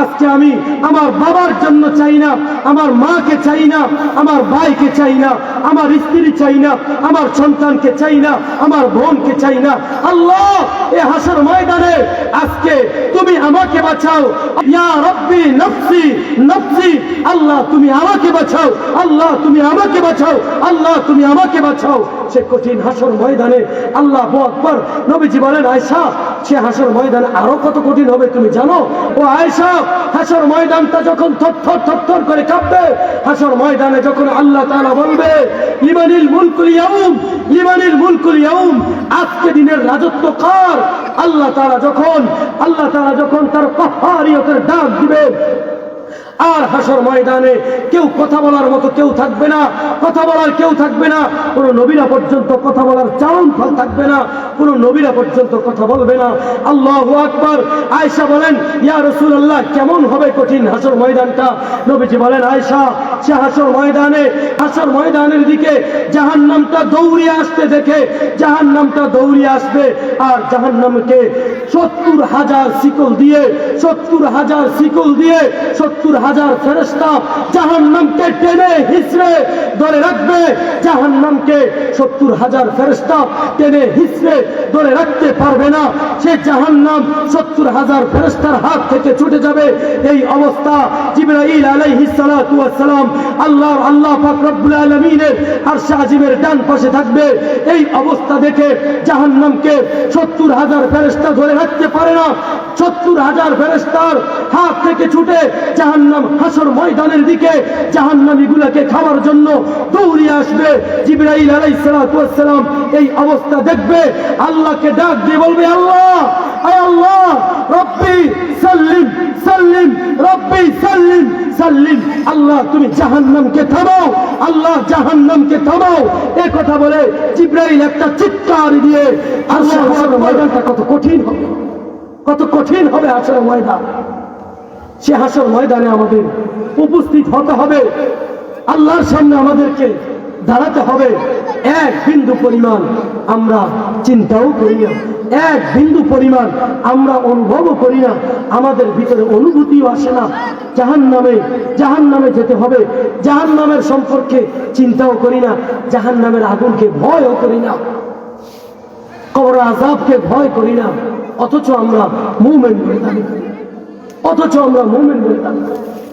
আজকে আমি আমার বাবার জন্য চাই না, আমার মাকে চাই না, আমার ভাইকে চাই না, আমার স্ত্রী চাই না, আমার সন্তানকে চাই না, আমার বোনকে চাই না। আল্লাহ, এ হাসর ময়দানে আজকে তুমি আমাকে বাঁচাও। রব্বি নফসি নফসি, আল্লাহ তুমি আমাকে বাঁচাও, আল্লাহ তুমি আমাকে বাঁচাও, আল্লাহ তুমি আমাকে বাঁচাও। সে কঠিন হাসর ময়দানে আল্লাহ আকবর। নবীজি বলেন আয়সা সে হাসর ময়দানে আরও কত কঠিন হবে তুমি জানো? ও আয়সা হাসর ময়দানটা যখন থরথর থরথর করে কাঁপবে, হাসর ময়দানে যখন আল্লাহ তাআলা বলবে লিমানিল মুলকুল ইয়াউম লিমানিল মুলকুল ইয়াউম, আজকে দিনের রাজত্ব কার? আল্লাহ তারা যখন আল্লাহ তারা যখন তার পাহাড়িয়তের ডাক দিবে আর হাসর ময়দানে কেউ কথা বলার মতো কেউ থাকবে না, কথা বলার কেউ থাকবে না, কোনো নবীরা পর্যন্ত কথা বলার চাউন ফল থাকবে না, কোনো নবীরা পর্যন্ত কথা বলবে না। আল্লাহ আকবর। আয়সা বলেন, ইয়া রসুল্লাহ কেমন হবে কঠিন হাসর ময়দানটা? নবীজি বলেন আয়সা সে হাসর ময়দানে, হাসর ময়দানের দিকে জাহান্নামটা দৌড়িয়ে আসতে দেখে, জাহান্নামটা দৌড়িয়ে আসবে আর জাহান্নামকে সত্তর হাজার শিকল দিয়ে, সত্তর হাজার শিকল দিয়ে, সত্তর হাজার ফেরস্তা জাহান নামকে টেনে হিসড়ে ধরে রাখবে জাহান্নামকে সত্তর হাজার ফেরেস্তা টেনে হিসড়ে ধরে রাখতে পারবে না। সে জাহান্নাম সত্তর হাজার ফেরেস্তার হাত থেকে ছুটে যাবে। এই অবস্থা জিবরাইল আলাইহিস সালাতু ওয়াস সালাম আল্লাহ আল্লাহ পাক রব্বুল আলামিনের আরশ ডান পাশে থাকবে। এই অবস্থা দেখে জাহান্নামকে সত্তর হাজার ফেরেস্তা ধরে রাখতে পারে না। সত্তর হাজার ফেরেস্তার হাত থেকে ছুটে জাহান্নাম হাসর ময়দানের দিকে জাহান্নামী গুলাকে খাওয়ার জন্য দৌড়িয়ে আসবে। জিবরাইল আলাইহিস সালাতু ওয়াস সালাম এই অবস্থা দেখবে আল্লাহকে ডাক দিয়ে বলবে আল্লাহ আয় আল্লাহ রব্বি সাল্লিম সাল্লিম রব্বি সাল্লিম সাল্লিম আল্লাহ তুমি জাহান্নামকে থামাও আল্লাহ জাহান্নামকে থামাও। এ কথা বলে জিব্রাইল একটা চিৎকার দিয়ে আল্লাহ ময়দানটা কত কঠিন হবে কত কঠিন হবে আসলে ময়দান। সে হাসর ময়দানে আমাদের উপস্থিত হতে হবে আল্লাহর সামনে আমাদেরকে দাঁড়াতে হবে। এক বিন্দু পরিমাণ আমরা চিন্তাও করি না। এক বিন্দু পরিমাণ আমরা অনুভবও করি না। আমাদের ভিতরে অনুভূতিও আসে না। জাহান নামে জাহান নামে যেতে হবে। জাহান নামের সম্পর্কে চিন্তাও করি না। জাহান নামের আগুনকে ভয়ও করি না। কবর আজাবকে ভয় করি না। অথচ আমরা মুভমেন্ট বলে করি। অথচ আমরা মুভমেন্ট বলে করি।